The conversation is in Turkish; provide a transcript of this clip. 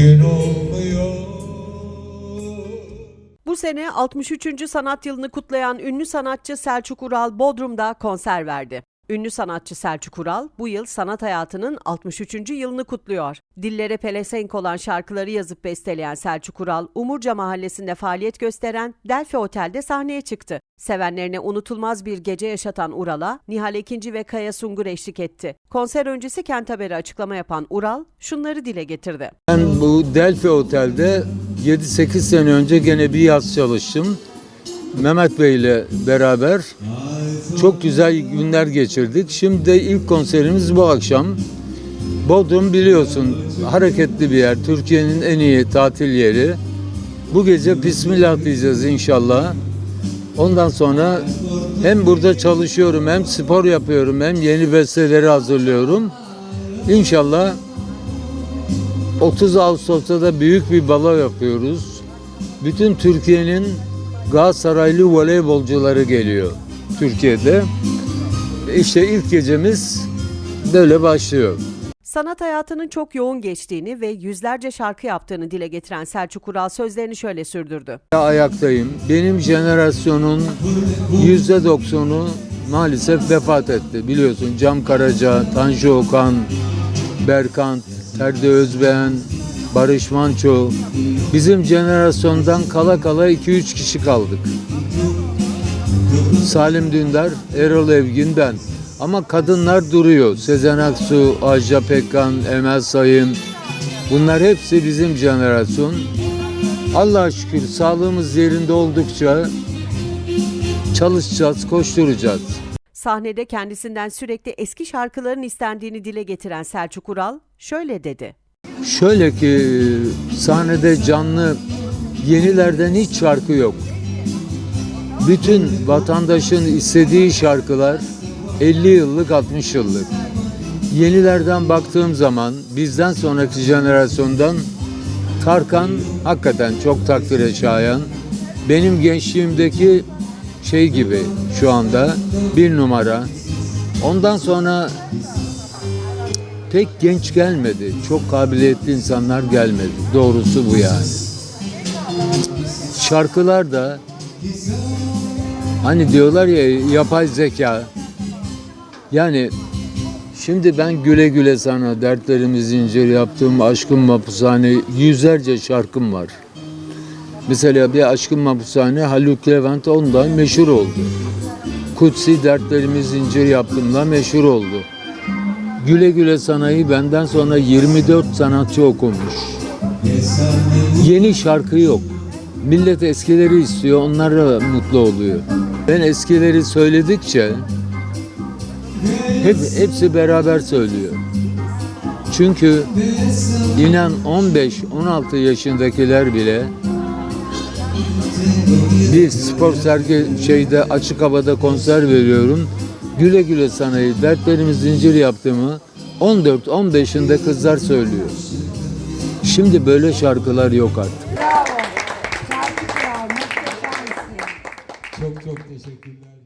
gün olmuyor. Bu sene 63. sanat yılını kutlayan ünlü sanatçı Selçuk Ural Bodrum'da konser verdi. Ünlü sanatçı Selçuk Ural bu yıl sanat hayatının 63. yılını kutluyor. Dillere pelesenk olan şarkıları yazıp besteleyen Selçuk Ural, Umurca Mahallesi'nde faaliyet gösteren Delphi Otel'de sahneye çıktı. Sevenlerine unutulmaz bir gece yaşatan Ural'a Nihal Ekinci ve Kaya Sungur eşlik etti. Konser öncesi Kent Haber'e açıklama yapan Ural şunları dile getirdi. Ben bu Delphi Otel'de 7-8 sene önce gene bir yaz çalıştım. Mehmet Bey ile beraber çok güzel günler geçirdik. Şimdi ilk konserimiz bu akşam. Bodrum biliyorsun hareketli bir yer. Türkiye'nin en iyi tatil yeri. Bu gece Bismillah diyeceğiz inşallah. Ondan sonra hem burada çalışıyorum hem spor yapıyorum hem yeni besteleri hazırlıyorum. İnşallah 30 Ağustos'ta da büyük bir balo yapıyoruz. Bütün Türkiye'nin Galatasaraylı voleybolcuları geliyor Türkiye'de. İşte ilk gecemiz böyle başlıyor. Sanat hayatının çok yoğun geçtiğini ve yüzlerce şarkı yaptığını dile getiren Selçuk Ural sözlerini şöyle sürdürdü. Ayaktayım. Benim jenerasyonun yüzde doksanu maalesef vefat etti. Biliyorsun Cam Karaca, Tanju Okan, Berkant, Ferdi Özbeğen, Barış Manço. Bizim jenerasyondan kala kala 2-3 kişi kaldık. Salim Dündar, Erol Evgin ben. Ama kadınlar duruyor. Sezen Aksu, Ajda Pekkan, Emel Sayın. Bunlar hepsi bizim jenerasyon. Allah'a şükür sağlığımız yerinde oldukça çalışacağız, koşturacağız. Sahnede kendisinden sürekli eski şarkıların istendiğini dile getiren Selçuk Ural şöyle dedi. Şöyle ki sahnede canlı yenilerden hiç şarkı yok. Bütün vatandaşın istediği şarkılar 50 yıllık 60 yıllık. Yenilerden baktığım zaman bizden sonraki jenerasyondan Tarkan hakikaten çok takdire şayan. Benim gençliğimdeki şey gibi şu anda bir numara. Ondan sonra pek genç gelmedi. Çok kabiliyetli insanlar gelmedi. Doğrusu bu yani. Şarkılar da hani diyorlar ya yapay zeka. Yani şimdi ben güle güle sana dertlerimi zincir yaptığım aşkım mapushane yüzlerce şarkım var. Mesela bir aşkım mapushane Haluk Levent ondan meşhur oldu. Kutsi dertlerimi zincir yaptımla meşhur oldu. Güle güle sanayı benden sonra 24 sanatçı okumuş. Yeni şarkı yok. Millet eskileri istiyor, onlar da mutlu oluyor. Ben eskileri söyledikçe hep hepsi beraber söylüyor. Çünkü inan 15-16 yaşındakiler bile bir spor sergi şeyde açık havada konser veriyorum. Güle güle sanayı dertlerimi zincir yaptığımı 14-15'inde kızlar söylüyor. Şimdi böyle şarkılar yok artık. Çok çok teşekkürler.